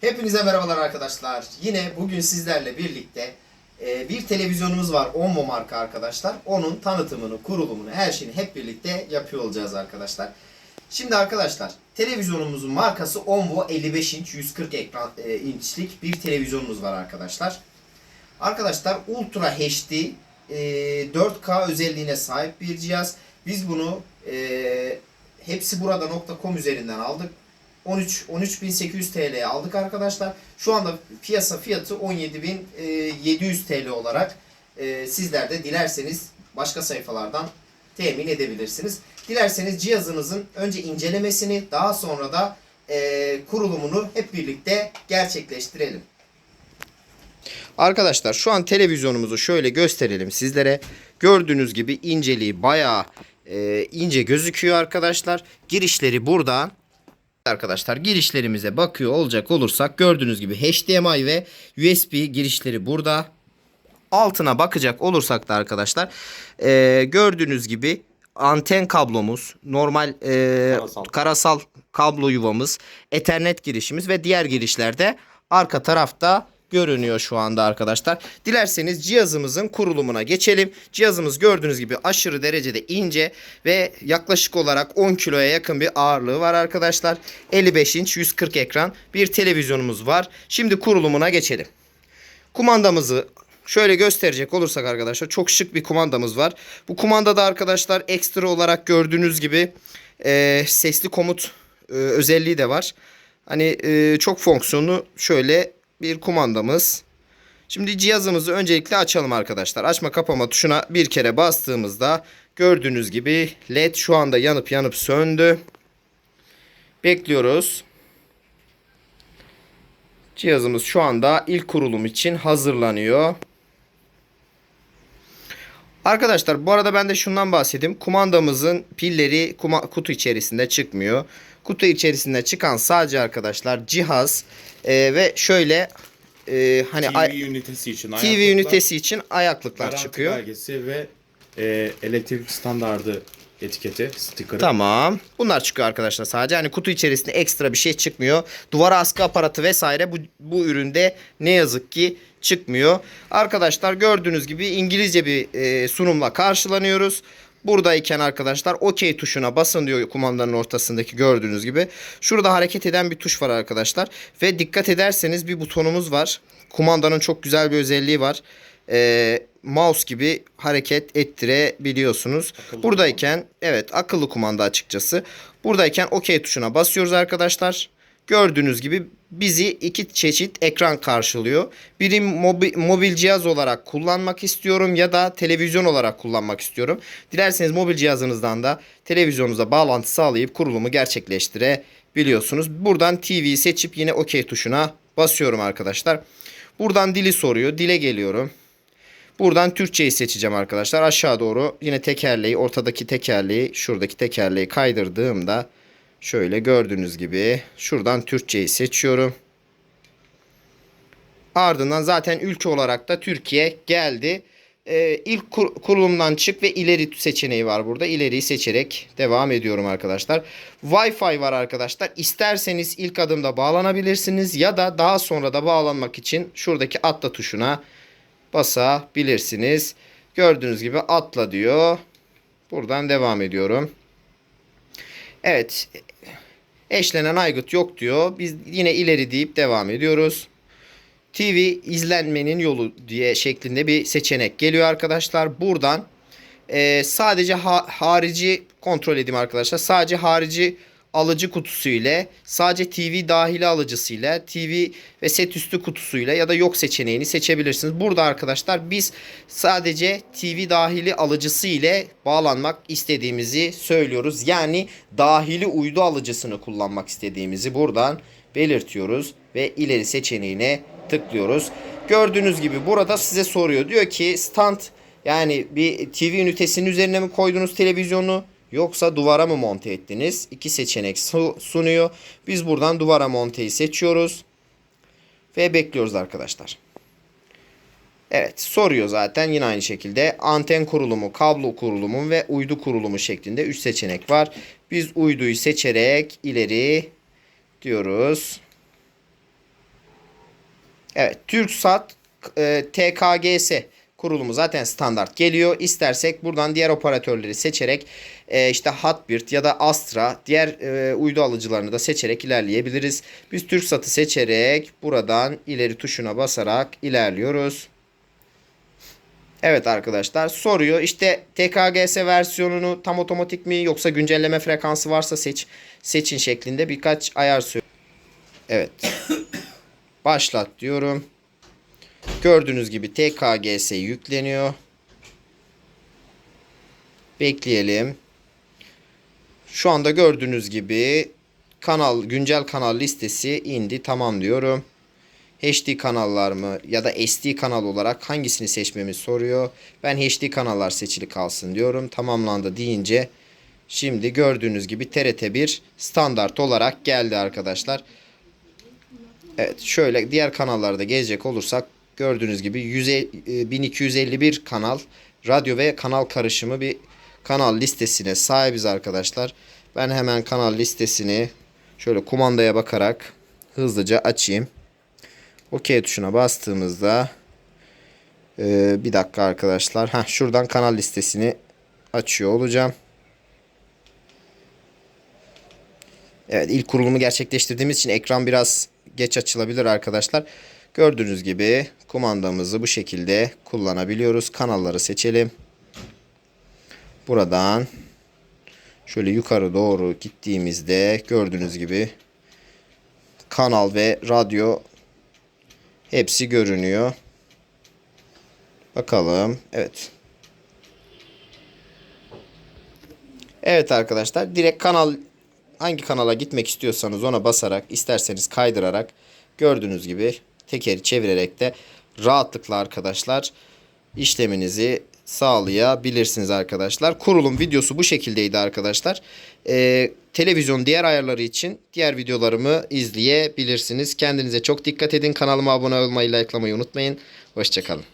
Hepinize merhabalar arkadaşlar. Yine bugün sizlerle birlikte e, bir televizyonumuz var. Onvo marka arkadaşlar. Onun tanıtımını, kurulumunu, her şeyini hep birlikte yapıyor olacağız arkadaşlar. Şimdi arkadaşlar televizyonumuzun markası Onvo 55 inç 140 ekran e, inçlik bir televizyonumuz var arkadaşlar. Arkadaşlar Ultra HD e, 4K özelliğine sahip bir cihaz. Biz bunu e, hepsi burada.com üzerinden aldık. 13 13800 TL'ye aldık arkadaşlar. Şu anda piyasa fiyatı 17700 TL olarak e, sizler de dilerseniz başka sayfalardan temin edebilirsiniz. Dilerseniz cihazınızın önce incelemesini daha sonra da e, kurulumunu hep birlikte gerçekleştirelim. Arkadaşlar şu an televizyonumuzu şöyle gösterelim sizlere. Gördüğünüz gibi inceliği bayağı e, ince gözüküyor arkadaşlar. Girişleri burada. Arkadaşlar girişlerimize bakıyor olacak olursak gördüğünüz gibi HDMI ve USB girişleri burada. Altına bakacak olursak da arkadaşlar e, gördüğünüz gibi anten kablomuz, normal e, Karasal. karasal kablo yuvamız, Ethernet girişimiz ve diğer girişlerde arka tarafta görünüyor şu anda arkadaşlar. Dilerseniz cihazımızın kurulumuna geçelim. Cihazımız gördüğünüz gibi aşırı derecede ince ve yaklaşık olarak 10 kiloya yakın bir ağırlığı var arkadaşlar. 55 inç 140 ekran bir televizyonumuz var. Şimdi kurulumuna geçelim. Kumandamızı şöyle gösterecek olursak arkadaşlar çok şık bir kumandamız var. Bu kumandada arkadaşlar ekstra olarak gördüğünüz gibi e, sesli komut e, özelliği de var. Hani e, çok fonksiyonlu şöyle bir kumandamız. Şimdi cihazımızı öncelikle açalım arkadaşlar. Açma kapama tuşuna bir kere bastığımızda gördüğünüz gibi led şu anda yanıp yanıp söndü. Bekliyoruz. Cihazımız şu anda ilk kurulum için hazırlanıyor. Arkadaşlar bu arada ben de şundan bahsedeyim. Kumandamızın pilleri kuma- kutu içerisinde çıkmıyor. Kutu içerisinde çıkan sadece arkadaşlar cihaz e, ve şöyle e, hani TV ünitesi için TV ünitesi için ayaklıklar çıkıyor. belgesi ve e, elektrik standardı etiketi, sticker'ı. Tamam. Bunlar çıkıyor arkadaşlar sadece. Hani kutu içerisinde ekstra bir şey çıkmıyor. Duvara askı aparatı vesaire bu, bu üründe ne yazık ki çıkmıyor. Arkadaşlar gördüğünüz gibi İngilizce bir e, sunumla karşılanıyoruz. Buradayken arkadaşlar OK tuşuna basın diyor kumandanın ortasındaki gördüğünüz gibi. Şurada hareket eden bir tuş var arkadaşlar. Ve dikkat ederseniz bir butonumuz var. Kumandanın çok güzel bir özelliği var. Ee, mouse gibi hareket ettirebiliyorsunuz. Akıllı Buradayken evet akıllı kumanda açıkçası. Buradayken OK tuşuna basıyoruz arkadaşlar. Gördüğünüz gibi bizi iki çeşit ekran karşılıyor. Biri mobi- mobil cihaz olarak kullanmak istiyorum ya da televizyon olarak kullanmak istiyorum. Dilerseniz mobil cihazınızdan da televizyonunuza bağlantı sağlayıp kurulumu gerçekleştirebiliyorsunuz. Buradan TV'yi seçip yine OK tuşuna basıyorum arkadaşlar. Buradan dili soruyor. Dile geliyorum. Buradan Türkçeyi seçeceğim arkadaşlar. Aşağı doğru yine tekerleği, ortadaki tekerleği, şuradaki tekerleği kaydırdığımda şöyle gördüğünüz gibi şuradan Türkçeyi seçiyorum. Ardından zaten ülke olarak da Türkiye geldi. Ee, ilk kur- kurulumdan çık ve ileri seçeneği var burada. İleriyi seçerek devam ediyorum arkadaşlar. Wi-Fi var arkadaşlar. İsterseniz ilk adımda bağlanabilirsiniz ya da daha sonra da bağlanmak için şuradaki atla tuşuna basabilirsiniz. Gördüğünüz gibi atla diyor. Buradan devam ediyorum. Evet. Eşlenen aygıt yok diyor. Biz yine ileri deyip devam ediyoruz. TV izlenmenin yolu diye şeklinde bir seçenek geliyor arkadaşlar. Buradan e, sadece ha- harici kontrol edeyim arkadaşlar. Sadece harici alıcı kutusu ile sadece TV dahili alıcısıyla TV ve set üstü kutusuyla ya da yok seçeneğini seçebilirsiniz. Burada arkadaşlar biz sadece TV dahili alıcısı ile bağlanmak istediğimizi söylüyoruz. Yani dahili uydu alıcısını kullanmak istediğimizi buradan belirtiyoruz ve ileri seçeneğine tıklıyoruz. Gördüğünüz gibi burada size soruyor. Diyor ki stand yani bir TV ünitesinin üzerine mi koydunuz televizyonu yoksa duvara mı monte ettiniz? İki seçenek su- sunuyor. Biz buradan duvara monteyi seçiyoruz. Ve bekliyoruz arkadaşlar. Evet soruyor zaten yine aynı şekilde anten kurulumu, kablo kurulumu ve uydu kurulumu şeklinde 3 seçenek var. Biz uyduyu seçerek ileri diyoruz. Evet TürkSat e, TKGS kurulumu zaten standart geliyor. İstersek buradan diğer operatörleri seçerek e, işte Hotbird ya da Astra diğer e, uydu alıcılarını da seçerek ilerleyebiliriz. Biz TürkSat'ı seçerek buradan ileri tuşuna basarak ilerliyoruz. Evet arkadaşlar soruyor işte TKGS versiyonunu tam otomatik mi yoksa güncelleme frekansı varsa seç seçin şeklinde birkaç ayar söylüyor. Evet. Başlat diyorum. Gördüğünüz gibi TKGS yükleniyor. Bekleyelim. Şu anda gördüğünüz gibi kanal güncel kanal listesi indi. Tamam diyorum. HD kanallar mı ya da SD kanal olarak hangisini seçmemi soruyor. Ben HD kanallar seçili kalsın diyorum. Tamamlandı deyince şimdi gördüğünüz gibi TRT1 standart olarak geldi arkadaşlar. Evet şöyle diğer kanallarda gezecek olursak gördüğünüz gibi 100, e, 1251 kanal radyo ve kanal karışımı bir kanal listesine sahibiz arkadaşlar. Ben hemen kanal listesini şöyle kumandaya bakarak hızlıca açayım. OK tuşuna bastığımızda e, bir dakika arkadaşlar. Heh, şuradan kanal listesini açıyor olacağım. Evet ilk kurulumu gerçekleştirdiğimiz için ekran biraz geç açılabilir arkadaşlar. Gördüğünüz gibi kumandamızı bu şekilde kullanabiliyoruz. Kanalları seçelim. Buradan şöyle yukarı doğru gittiğimizde gördüğünüz gibi kanal ve radyo hepsi görünüyor. Bakalım. Evet. Evet arkadaşlar direkt kanal hangi kanala gitmek istiyorsanız ona basarak isterseniz kaydırarak gördüğünüz gibi tekeri çevirerek de rahatlıkla arkadaşlar işleminizi sağlayabilirsiniz arkadaşlar. Kurulum videosu bu şekildeydi arkadaşlar. Ee, televizyon diğer ayarları için diğer videolarımı izleyebilirsiniz. Kendinize çok dikkat edin. Kanalıma abone olmayı, likelamayı unutmayın. Hoşçakalın.